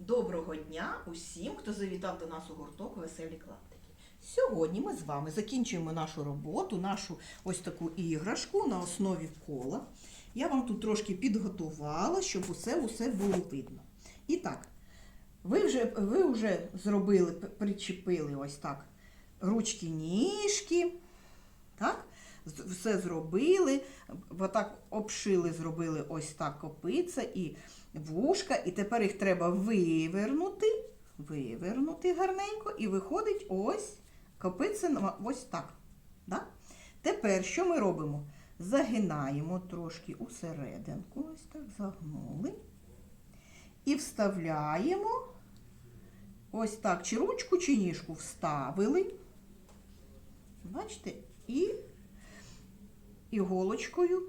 Доброго дня усім, хто завітав до нас у гурток Веселі клаптики. Сьогодні ми з вами закінчуємо нашу роботу, нашу ось таку іграшку на основі кола. Я вам тут трошки підготувала, щоб усе усе було видно. І так, ви вже, ви вже зробили, причепили ось так ручки ніжки. Так? Все зробили, отак обшили, зробили ось так копиця і вушка, і тепер їх треба вивернути, вивернути гарненько, і виходить ось копиця ось так. Да? Тепер що ми робимо? Загинаємо трошки усерединку, ось так загнули. І вставляємо ось так, чи ручку, чи ніжку вставили. Бачите? І іголочкою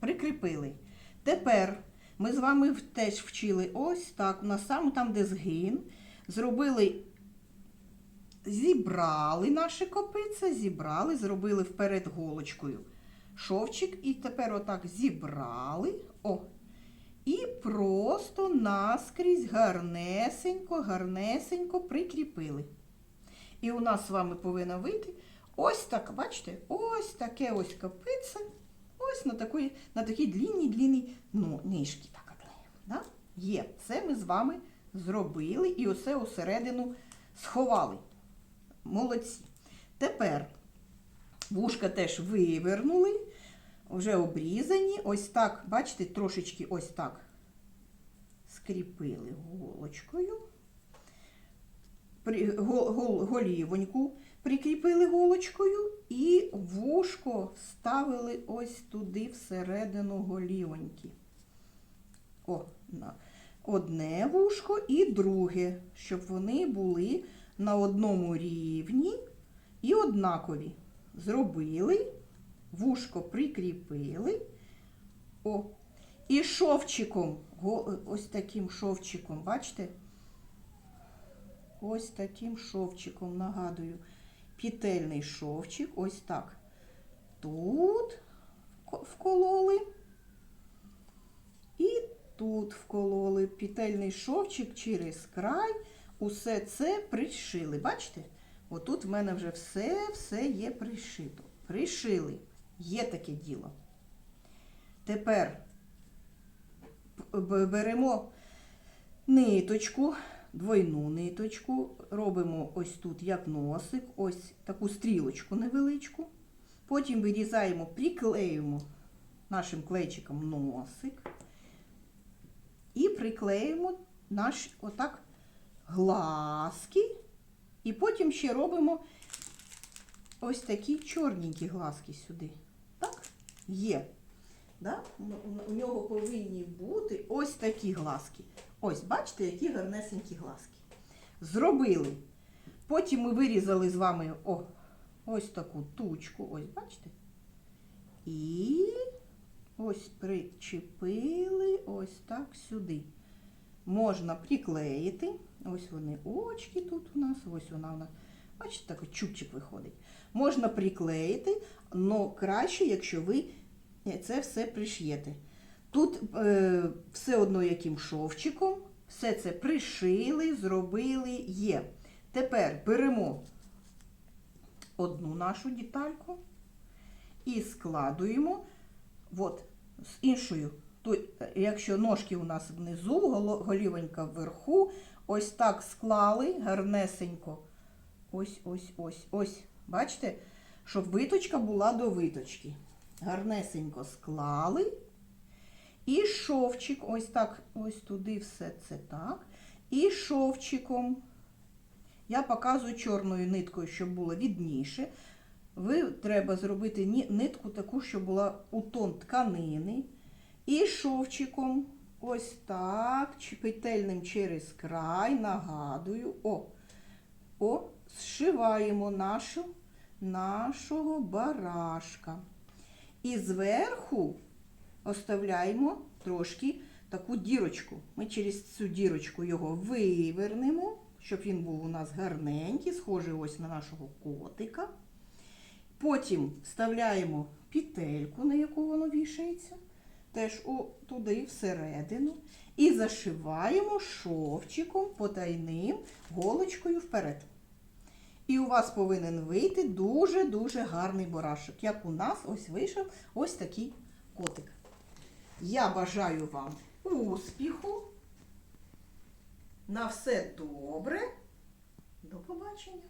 прикріпили. Тепер ми з вами теж вчили ось так, на сам там, де згин, зробили, зібрали наші копиця, зібрали, зробили вперед голочкою шовчик, і тепер отак зібрали. О, і просто наскрізь гарнесенько, гарнесенько прикріпили. І у нас з вами повинна вийти ось так, бачите, ось таке ось копиця, ось на такій, на такій длінній длінній ну, ніжки. Так, да? Є. Це ми з вами зробили і оце усередину сховали. Молодці. Тепер вушка теж вивернули, вже обрізані. Ось так, бачите, трошечки ось так скріпили голочкою голівоньку прикріпили голочкою і вушко вставили ось туди всередину голівоньки. О. Одне вушко і друге, щоб вони були на одному рівні і однакові. Зробили, вушко прикріпили. О, і шовчиком, ось таким шовчиком, бачите? Ось таким шовчиком, нагадую, петельний шовчик, ось так. Тут вкололи. І тут вкололи петельний шовчик через край. Усе це пришили. Бачите? Отут в мене вже все, все є пришито. Пришили. Є таке діло. Тепер беремо ниточку, двойну ниточку, робимо ось тут як носик, ось таку стрілочку невеличку. Потім вирізаємо, приклеюємо нашим клейчиком носик і приклеїмо наш отак глазки. І потім ще робимо ось такі чорненькі глазки сюди. Так? Є. Да? У- нього повинні бути ось такі глазки. Ось, бачите, які гарнесенькі глазки. Зробили. Потім ми вирізали з вами о, ось таку тучку. Ось, бачите? І ось причепили ось так сюди. Можна приклеїти. Ось вони очки тут у нас, ось вона у нас. Бачите, такий чубчик виходить. Можна приклеїти, але краще, якщо ви це все приш'єте. Тут е, все одно яким шовчиком, все це пришили, зробили, є. Тепер беремо одну нашу детальку і складуємо от, з іншою. Е, якщо ножки у нас внизу, голівонька вверху, ось так склали гарнесенько. Ось, ось, ось, ось. Бачите, щоб виточка була до виточки. Гарнесенько склали. І шовчик, ось так, ось туди все це так. І шовчиком. Я показую чорною ниткою, щоб було відніше. Ви треба зробити нитку таку, щоб була у тон тканини. І шовчиком, ось так, петельним через край, нагадую. О, о, зшиваємо нашу, нашого барашка. І зверху оставляємо трошки таку дірочку. Ми через цю дірочку його вивернемо, щоб він був у нас гарненький, схожий ось на нашого котика. Потім вставляємо петельку, на яку воно вішається, теж у, туди всередину. і зашиваємо шовчиком потайним голочкою вперед. І у вас повинен вийти дуже-дуже гарний барашок. Як у нас ось вийшов ось такий котик. Я бажаю вам успіху. На все добре. До побачення.